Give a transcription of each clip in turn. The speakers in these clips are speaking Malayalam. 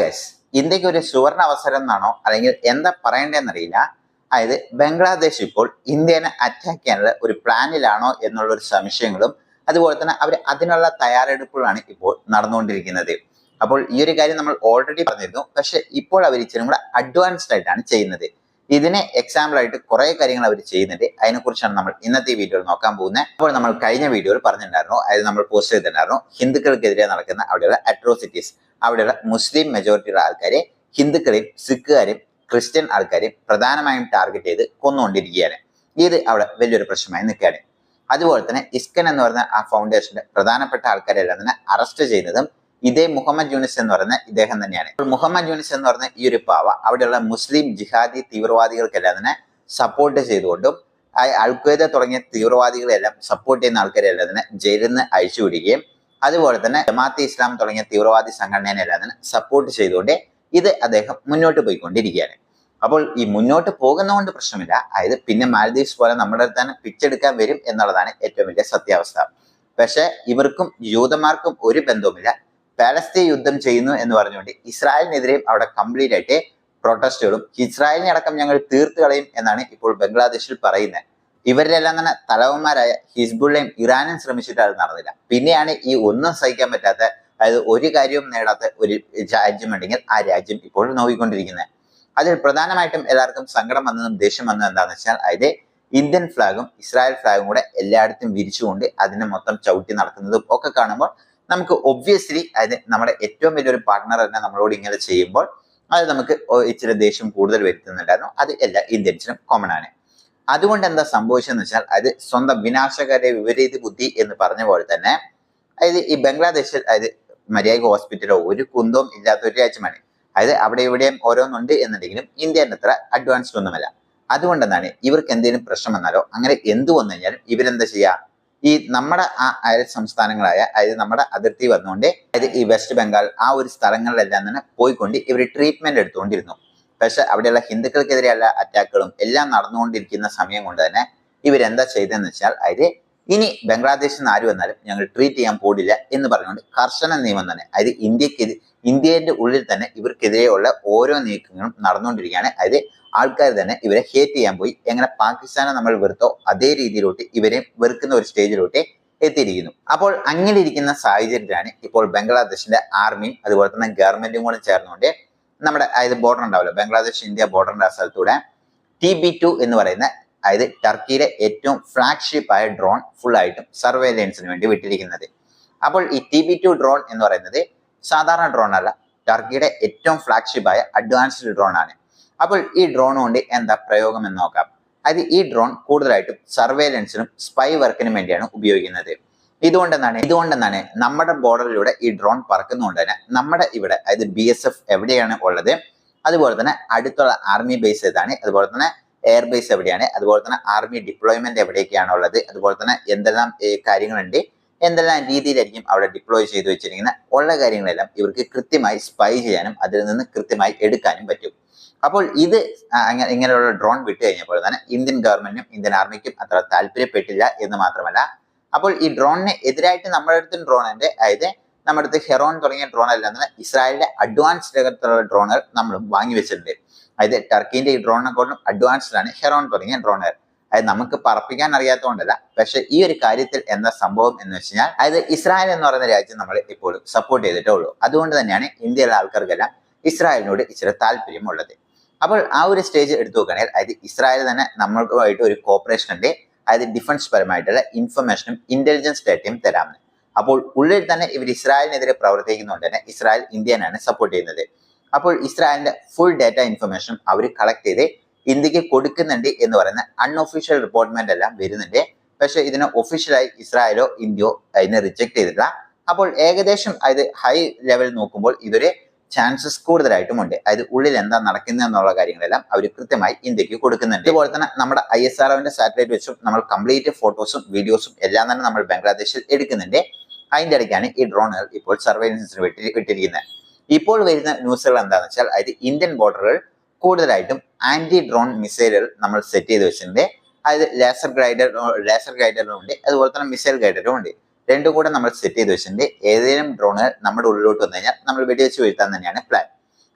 ഗൈസ് ഇന്ത്യയ്ക്ക് ഒരു സുവർണ അവസരം എന്നാണോ അല്ലെങ്കിൽ എന്താ പറയേണ്ടതെന്നറിയില്ല. അതായത് ബംഗ്ലാദേശ് ഇപ്പോൾ ഇന്ത്യനെ അറ്റാക്ക് ചെയ്യാനുള്ള ഒരു പ്ലാനിലാണോ എന്നുള്ള ഒരു സംശയങ്ങളും അതുപോലെ തന്നെ അവർ അതിനുള്ള തയ്യാറെടുപ്പുകളാണ് ഇപ്പോൾ നടന്നുകൊണ്ടിരിക്കുന്നത്. അപ്പോൾ ഈ ഒരു കാര്യം നമ്മൾ ഓൾറെഡി പറഞ്ഞിരുന്നു. പക്ഷെ ഇപ്പോൾ അവർ ഇച്ചിരി കൂടെ അഡ്വാൻസ്ഡ് ആയിട്ടാണ് ചെയ്യുന്നത്. ഇതിനെ എക്സാമ്പിൾ ആയിട്ട് കുറെ കാര്യങ്ങൾ അവർ ചെയ്യുന്നുണ്ട്. അതിനെക്കുറിച്ചാണ് നമ്മൾ ഇന്നത്തെ വീഡിയോയിൽ നോക്കാൻ പോകുന്നത്. അപ്പോൾ നമ്മൾ കഴിഞ്ഞ വീഡിയോയിൽ പറഞ്ഞിട്ടുണ്ടായിരുന്നു. അതായത് നമ്മൾ പോസ്റ്റ് ചെയ്തിട്ടുണ്ടായിരുന്നു. ഹിന്ദുക്കൾക്കെതിരെ നടക്കുന്ന അവിടെയുള്ള അട്രോസിറ്റീസ് അവിടെയുള്ള മുസ്ലിം മെജോറിറ്റിയുള്ള ആൾക്കാരെ ഹിന്ദുക്കളെയും സിഖുകാരെയും ക്രിസ്ത്യൻ ആൾക്കാരെയും പ്രധാനമായും ടാർഗറ്റ് ചെയ്ത് കൊന്നുകൊണ്ടിരിക്കുകയാണ്. ഇത് അവിടെ വലിയൊരു പ്രശ്നമായി നിൽക്കുകയാണ്. അതുപോലെ തന്നെ ഇസ്കൻ എന്ന് പറയുന്ന ആ ഫൗണ്ടേഷന്റെ പ്രധാനപ്പെട്ട ആൾക്കാരെല്ലാം തന്നെ അറസ്റ്റ് ചെയ്യുന്നതും ഇതേ മുഹമ്മദ് യൂനിസ് എന്ന് പറയുന്ന ഇദ്ദേഹം തന്നെയാണ്. മുഹമ്മദ് യൂനിസ് എന്ന് പറയുന്ന ഈ ഒരു പാവ അവിടെയുള്ള മുസ്ലിം ജിഹാദി തീവ്രവാദികൾക്കെല്ലാം തന്നെ സപ്പോർട്ട് ചെയ്തുകൊണ്ടും അൽഖ്വയ്ദ തുടങ്ങിയ തീവ്രവാദികളെല്ലാം സപ്പോർട്ട് ചെയ്യുന്ന ആൾക്കാരെല്ലാം തന്നെ ജയിലിൽ നിന്ന് അഴിച്ചുവിടുകയും അതുപോലെ തന്നെ ജമാഅത്തെ ഇസ്ലാം തുടങ്ങിയ തീവ്രവാദി സംഘടനയെല്ലാം അതിനെ സപ്പോർട്ട് ചെയ്തുകൊണ്ട് ഇത് അദ്ദേഹം മുന്നോട്ട് പോയിക്കൊണ്ടിരിക്കുകയാണ്. അപ്പോൾ ഈ മുന്നോട്ട് പോകുന്നതുകൊണ്ട് പ്രശ്നമില്ല. അതായത് പിന്നെ മാലദ്വീപ്സ് പോലെ നമ്മുടെ അടുത്ത് തന്നെ പിച്ചെടുക്കാൻ വരും എന്നുള്ളതാണ് ഏറ്റവും വലിയ സത്യാവസ്ഥ. പക്ഷെ ഇവർക്കും യൂതന്മാർക്കും ഒരു ബന്ധവുമില്ല. പാലസ്തീൻ യുദ്ധം ചെയ്യുന്നു എന്ന് പറഞ്ഞുകൊണ്ട് ഇസ്രായേലിനെതിരെയും അവിടെ കംപ്ലീറ്റ് ആയിട്ട് പ്രൊട്ടസ്റ്റുകളും ഇസ്രായേലിനെ അടക്കം ഞങ്ങൾ തീർത്തു കളയും എന്നാണ് ഇപ്പോൾ ബംഗ്ലാദേശിൽ പറയുന്നത്. ഇവരിലെല്ലാം തന്നെ തലവന്മാരായ ഹിസ്ബുള്ളയും ഇറാനും ശ്രമിച്ചിട്ട് അത് നടന്നില്ല. പിന്നെയാണ് ഈ ഒന്നും സഹിക്കാൻ പറ്റാത്ത അതായത് ഒരു കാര്യവും നേടാത്ത ഒരു രാജ്യമുണ്ടെങ്കിൽ ആ രാജ്യം ഇപ്പോൾ നോക്കിക്കൊണ്ടിരിക്കുന്നത്. അതിൽ പ്രധാനമായിട്ടും എല്ലാവർക്കും സങ്കടം വന്നതും ദേഷ്യം വന്നതും എന്താണെന്ന് വെച്ചാൽ അതായത് ഇന്ത്യൻ ഫ്ലാഗും ഇസ്രായേൽ ഫ്ലാഗും കൂടെ എല്ലായിടത്തും വിരിച്ചുകൊണ്ട് അതിനെ മൊത്തം ചവിട്ടി നടക്കുന്നതും ഒക്കെ കാണുമ്പോൾ നമുക്ക് ഒബ്വിയസ്ലി അതായത് നമ്മുടെ ഏറ്റവും വലിയൊരു പാർട്ട്ണർ തന്നെ നമ്മളോട് ഇങ്ങനെ ചെയ്യുമ്പോൾ അത് നമുക്ക് ഇച്ചിരി ദേഷ്യം കൂടുതൽ വരുത്തുന്നുണ്ടായിരുന്നു. അത് എല്ലാ ഇന്ത്യൻസിനും കോമൺ ആണ്. അതുകൊണ്ട് എന്താ സംഭവിച്ചതെന്ന് വെച്ചാൽ അത് സ്വന്തം വിനാശകര വിപരീത ബുദ്ധി എന്ന് പറഞ്ഞ പോലെ തന്നെ അതായത് ഈ ബംഗ്ലാദേശിൽ അതായത് മര്യാദ ഹോസ്പിറ്റലോ ഒരു കുന്തവും ഇല്ലാത്ത ഒരു രാജ്യമാണ്. അതായത് അവിടെ ഇവിടെയും ഓരോന്നുണ്ട് എന്നുണ്ടെങ്കിലും ഇന്ത്യന്റെ അത്ര അഡ്വാൻസ്ഡ് ഒന്നുമല്ല. അതുകൊണ്ടെന്നാണ് ഇവർക്ക് എന്തെങ്കിലും പ്രശ്നം വന്നാലോ അങ്ങനെ എന്തു വന്നു കഴിഞ്ഞാലും ഇവരെന്താ ചെയ്യുക ഈ നമ്മുടെ ആ അയൽ സംസ്ഥാനങ്ങളായ അതായത് നമ്മുടെ അതിർത്തി വന്നുകൊണ്ട് അതായത് ഈ വെസ്റ്റ് ബംഗാൾ ആ ഒരു സ്ഥലങ്ങളിലെല്ലാം തന്നെ പോയിക്കൊണ്ട് ഇവർ ട്രീറ്റ്മെന്റ് എടുത്തുകൊണ്ടിരുന്നു. പക്ഷെ അവിടെയുള്ള ഹിന്ദുക്കൾക്കെതിരെയുള്ള അറ്റാക്കുകളും എല്ലാം നടന്നുകൊണ്ടിരിക്കുന്ന സമയം കൊണ്ട് തന്നെ ഇവരെന്താ ചെയ്തതെന്ന് വെച്ചാൽ അതായത് ഇനി ബംഗ്ലാദേശിൽ നിന്ന് ആര് വന്നാലും ഞങ്ങൾ ട്രീറ്റ് ചെയ്യാൻ പോടില്ല എന്ന് പറഞ്ഞുകൊണ്ട് കർശന നിയമം തന്നെ അതായത് ഇന്ത്യയ്ക്ക് ഇന്ത്യന്റെ ഉള്ളിൽ തന്നെ ഇവർക്കെതിരെയുള്ള ഓരോ നീക്കങ്ങളും നടന്നുകൊണ്ടിരിക്കുകയാണ്. അതായത് ആൾക്കാർ തന്നെ ഇവരെ ഹേറ്റ് ചെയ്യാൻ പോയി. എങ്ങനെ പാകിസ്ഥാനെ നമ്മൾ വെറുത്തോ അതേ രീതിയിലോട്ട് ഇവരെ വെറുക്കുന്ന ഒരു സ്റ്റേജിലോട്ട് എത്തിയിരിക്കുന്നു. അപ്പോൾ അങ്ങനെ ഇരിക്കുന്ന സാഹചര്യത്തിലാണ് ഇപ്പോൾ ബംഗ്ലാദേശിന്റെ ആർമിയും അതുപോലെ തന്നെ ഗവൺമെന്റും കൂടെ ചേർന്നുകൊണ്ട് നമ്മുടെ അതായത് ബോർഡർ ഉണ്ടാവല്ലോ ബംഗ്ലാദേശ് ഇന്ത്യ ബോർഡറിന്റെ സ്ഥലത്തൂടെ ടി ബി ടു എന്ന് പറയുന്ന അതായത് ടർക്കിയിലെ ഏറ്റവും ഫ്ലാഗ്ഷിപ്പ് ആയ ഡ്രോൺ ഫുൾ ആയിട്ടും സർവേലൻസിന് വേണ്ടി വിട്ടിരിക്കുന്നത്. അപ്പോൾ ഈ ടി ബി ടു ഡ്രോൺ എന്ന് പറയുന്നത് സാധാരണ ഡ്രോൺ അല്ല ടർക്കിയുടെ ഏറ്റവും ആയ അഡ്വാൻസ്ഡ് ഡ്രോൺ ആണ്. അപ്പോൾ ഈ ഡ്രോൺ കൊണ്ട് എന്താ പ്രയോഗം എന്ന് നോക്കാം. അതായത് ഈ ഡ്രോൺ കൂടുതലായിട്ടും സർവേലൻസിനും സ്പൈ വർക്കിനും വേണ്ടിയാണ് ഉപയോഗിക്കുന്നത്. ഇതുകൊണ്ടെന്താണ് ഇതുകൊണ്ടെന്നാണ് നമ്മുടെ ബോർഡറിലൂടെ ഈ ഡ്രോൺ പറക്കുന്നതുകൊണ്ട് തന്നെ നമ്മുടെ ഇവിടെ അതായത് ബി എസ് എഫ് എവിടെയാണ് ഉള്ളത്? അതുപോലെ തന്നെ അടുത്തുള്ള ആർമി ബേസ് ഏതാണ്? അതുപോലെ തന്നെ എയർ ബേസ് എവിടെയാണ്? അതുപോലെ തന്നെ ആർമി ഡിപ്ലോയ്മെന്റ് എവിടെയൊക്കെയാണ് ഉള്ളത്? അതുപോലെ തന്നെ എന്തെല്ലാം കാര്യങ്ങളുണ്ട്? എന്തെല്ലാം രീതിയിലായിരിക്കും അവിടെ ഡിപ്ലോയ് ചെയ്തു വെച്ചിരിക്കുന്ന ഉള്ള കാര്യങ്ങളെല്ലാം ഇവർക്ക് കൃത്യമായി സ്പൈ ചെയ്യാനും അതിൽ നിന്ന് കൃത്യമായി എടുക്കാനും പറ്റും. അപ്പോൾ ഇത് ഇങ്ങനെയുള്ള ഡ്രോൺ വിട്ടു കഴിഞ്ഞപ്പോൾ തന്നെ ഇന്ത്യൻ ഗവൺമെന്റിനും ഇന്ത്യൻ ആർമിക്കും അത്ര താല്പര്യപ്പെട്ടില്ല എന്ന് മാത്രമല്ല അപ്പോൾ ഈ ഡ്രോണിന് എതിരായിട്ട് നമ്മുടെ അടുത്തും ഡ്രോൺ ഉണ്ട്. അതായത് നമ്മുടെ അടുത്ത് ഹെറോൺ തുടങ്ങിയ ഡ്രോൺ അല്ലാതെ ഇസ്രായേലിന്റെ അഡ്വാൻസ് രംഗത്തുള്ള ഡ്രോണുകൾ നമ്മൾ വാങ്ങി വെച്ചിട്ടുണ്ട്. അതായത് ടർക്കിന്റെ ഈ ഡ്രോണിനെ അഡ്വാൻസ്ഡ് ആണ് ഹെറോൺ തുടങ്ങിയ ഡ്രോണുകൾ അതായത് നമുക്ക് പറപ്പിക്കാൻ അറിയാത്തതുകൊണ്ടല്ല പക്ഷെ ഈ ഒരു കാര്യത്തിൽ എന്താ സംഭവം എന്ന് വെച്ച് കഴിഞ്ഞാൽ അതായത് ഇസ്രായേൽ എന്ന് പറയുന്ന രാജ്യം നമ്മൾ ഇപ്പോഴും സപ്പോർട്ട് ചെയ്തിട്ടേ ഉള്ളൂ. അതുകൊണ്ട് തന്നെയാണ് ഇന്ത്യയിലെ ആൾക്കാർക്കെല്ലാം ഇസ്രായേലിനോട് ഇച്ചിരി താല്പര്യമുള്ളത്. അപ്പോൾ ആ ഒരു സ്റ്റേജ് എടുത്തു നോക്കുകയാണെങ്കിൽ അതായത് ഇസ്രായേൽ തന്നെ നമ്മൾക്കുമായിട്ട് ഒരു കോപ്പറേഷൻ ഉണ്ട്. അതായത് ഡിഫൻസ് പരമായിട്ടുള്ള ഇൻഫർമേഷനും ഇന്റലിജൻസ് ഡേറ്റയും തരാമെന്ന് അപ്പോൾ ഉള്ളിൽ തന്നെ ഇവർ ഇസ്രായേലിനെതിരെ പ്രവർത്തിക്കുന്നതുകൊണ്ട് തന്നെ ഇസ്രായേൽ ഇന്ത്യനാണ് സപ്പോർട്ട് ചെയ്യുന്നത്. അപ്പോൾ ഇസ്രായേലിന്റെ ഫുൾ ഡേറ്റ ഇൻഫർമേഷനും അവർ കളക്ട് ചെയ്ത് ഇന്ത്യയ്ക്ക് കൊടുക്കുന്നുണ്ട് എന്ന് പറയുന്ന അൺഒഫീഷ്യൽ റിപ്പോർട്ട്മെന്റ് എല്ലാം വരുന്നുണ്ട്. പക്ഷേ ഇതിനെ ഒഫീഷ്യലായി ഇസ്രായേലോ ഇന്ത്യയോ അതിനെ റിജക്ട് ചെയ്തിട്ടില്ല. അപ്പോൾ ഏകദേശം അത് ഹൈ ലെവൽ നോക്കുമ്പോൾ ഇതൊരു ചാൻസസ് കൂടുതലായിട്ടും ഉണ്ട്. അതായത് ഉള്ളിൽ എന്താ നടക്കുന്നത് എന്നുള്ള കാര്യങ്ങളെല്ലാം അവർ കൃത്യമായി ഇന്ത്യയ്ക്ക് കൊടുക്കുന്നുണ്ട്. ഇതുപോലെ തന്നെ നമ്മുടെ ഐ എസ് ആർ സാറ്റലൈറ്റ് വെച്ചും നമ്മൾ കംപ്ലീറ്റ് ഫോട്ടോസും വീഡിയോസും എല്ലാം തന്നെ നമ്മൾ ബംഗ്ലാദേശിൽ എടുക്കുന്നുണ്ട്. അതിന്റെ ഇടയ്ക്കാണ് ഈ ഡ്രോണുകൾ ഇപ്പോൾ സർവൈലൻസിന് വിട്ടി വിട്ടിരിക്കുന്നത്. ഇപ്പോൾ വരുന്ന ന്യൂസുകൾ എന്താണെന്ന് വെച്ചാൽ അതായത് ഇന്ത്യൻ ബോർഡറുകൾ കൂടുതലായിട്ടും ആന്റി ഡ്രോൺ മിസൈലുകൾ നമ്മൾ സെറ്റ് ചെയ്ത് വെച്ചിട്ടുണ്ട്. അതായത് ലേസർ ഗൈഡർ ലേസർ ഗൈഡറും ഉണ്ട്. അതുപോലെ തന്നെ മിസൈൽ ഗൈഡറും ഉണ്ട്. രണ്ടും കൂടെ നമ്മൾ സെറ്റ് ചെയ്ത് വെച്ചിട്ടുണ്ട്. ഏതെങ്കിലും ഡ്രോണുകൾ നമ്മുടെ ഉള്ളിലോട്ട് വന്നു കഴിഞ്ഞാൽ നമ്മൾ വെടിവെച്ച് വീഴ്ത്താൻ തന്നെയാണ് പ്ലാൻ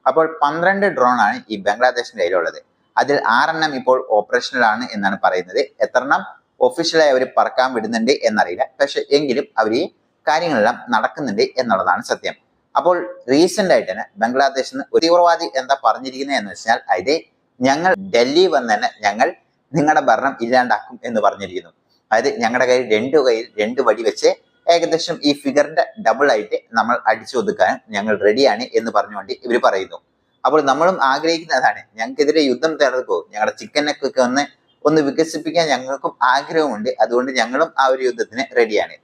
അപ്പോൾ പന്ത്രണ്ട് ഡ്രോണാണ് ആണ് ഈ ബംഗ്ലാദേശിന്റെ കയ്യിലുള്ളത്. അതിൽ ആറെണ്ണം ഇപ്പോൾ ഓപ്പറേഷണലാണ് എന്നാണ് പറയുന്നത്. എത്രണ്ണം ഒഫീഷ്യലായി അവർ പറക്കാൻ വിടുന്നുണ്ട് എന്നറിയില്ല. പക്ഷെ എങ്കിലും അവർ ഈ കാര്യങ്ങളെല്ലാം നടക്കുന്നുണ്ട് എന്നുള്ളതാണ് സത്യം. അപ്പോൾ റീസെന്റ് ആയിട്ട് തന്നെ ബംഗ്ലാദേശിൽ നിന്ന് ഒരു തീവ്രവാദി എന്താ പറഞ്ഞിരിക്കുന്നത് എന്ന് വെച്ചാൽ അതായത് ഞങ്ങൾ ഡൽഹി വന്ന് തന്നെ ഞങ്ങൾ നിങ്ങളുടെ ഭരണം ഇല്ലാണ്ടാക്കും എന്ന് പറഞ്ഞിരിക്കുന്നു. അതായത് ഞങ്ങളുടെ കയ്യിൽ രണ്ട് കയ്യിൽ രണ്ട് വടി വെച്ച് ഏകദേശം ഈ ഫിഗറിന്റെ ഡബിൾ ആയിട്ട് നമ്മൾ അടിച്ചു ഒതുക്കാൻ ഞങ്ങൾ റെഡിയാണ് എന്ന് പറഞ്ഞുകൊണ്ട് ഇവർ പറയുന്നു. അപ്പോൾ നമ്മളും ആഗ്രഹിക്കുന്നതാണ് ഞങ്ങൾക്കെതിരെ യുദ്ധം തീർക്കോ ഞങ്ങളുടെ ചിക്കൻ നെക്കൊക്കെ ഒന്ന് ഒന്ന് വികസിപ്പിക്കാൻ ഞങ്ങൾക്കും ആഗ്രഹമുണ്ട്. അതുകൊണ്ട് ഞങ്ങളും ആ ഒരു യുദ്ധത്തിന് റെഡിയാണ്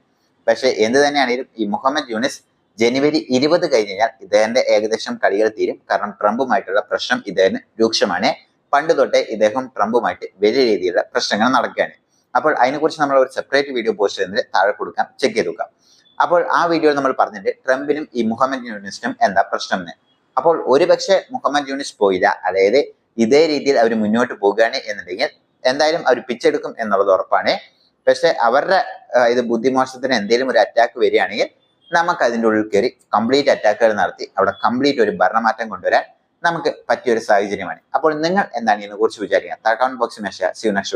പക്ഷെ എന്ത് തന്നെയാണെങ്കിലും ഈ മുഹമ്മദ് യൂനിസ് ജനുവരി ഇരുപത് കഴിഞ്ഞ് കഴിഞ്ഞാൽ ഇദ്ദേഹത്തിന്റെ ഏകദേശം കളികൾ തീരും. കാരണം ട്രംപുമായിട്ടുള്ള പ്രശ്നം ഇദ്ദേഹത്തിന് രൂക്ഷമാണ്. പണ്ട് തൊട്ടേ ഇദ്ദേഹം ട്രംപുമായിട്ട് വലിയ രീതിയിലുള്ള പ്രശ്നങ്ങൾ നടക്കുകയാണ്. അപ്പോൾ അതിനെക്കുറിച്ച് നമ്മൾ ഒരു സെപ്പറേറ്റ് വീഡിയോ പോസ്റ്റ് ചെയ്യുന്നതിന് താഴെ കൊടുക്കാം ചെക്ക് ചെയ്ത് നോക്കാം. അപ്പോൾ ആ വീഡിയോയിൽ നമ്മൾ പറഞ്ഞിട്ട് ട്രംപിനും ഈ മുഹമ്മദ് യൂനിസിനും എന്താ പ്രശ്നം എന്ന്. അപ്പോൾ ഒരുപക്ഷെ മുഹമ്മദ് യൂനിസ് പോയില്ല അതായത് ഇതേ രീതിയിൽ അവർ മുന്നോട്ട് പോകുകയാണ് എന്നുണ്ടെങ്കിൽ എന്തായാലും അവർ പിച്ചെടുക്കും എന്നുള്ളത് ഉറപ്പാണ്. പക്ഷെ അവരുടെ ഇത് ബുദ്ധിമോശത്തിന് എന്തെങ്കിലും ഒരു അറ്റാക്ക് വരികയാണെങ്കിൽ നമുക്ക് അതിന്റെ ഉള്ളിൽ കയറി കംപ്ലീറ്റ് അറ്റാക്കുകൾ നടത്തി അവിടെ കംപ്ലീറ്റ് ഒരു ഭരണമാറ്റം കൊണ്ടുവരാൻ നമുക്ക് പറ്റിയൊരു സാഹചര്യമാണ്. അപ്പോൾ നിങ്ങൾ എന്താണ് ഇതിനെക്കുറിച്ച് വിചാരിക്കുക? താഴെ ബോക്സ് ബോക്സിൽ മെസ്സേജ് സി നെക്സ്റ്റ്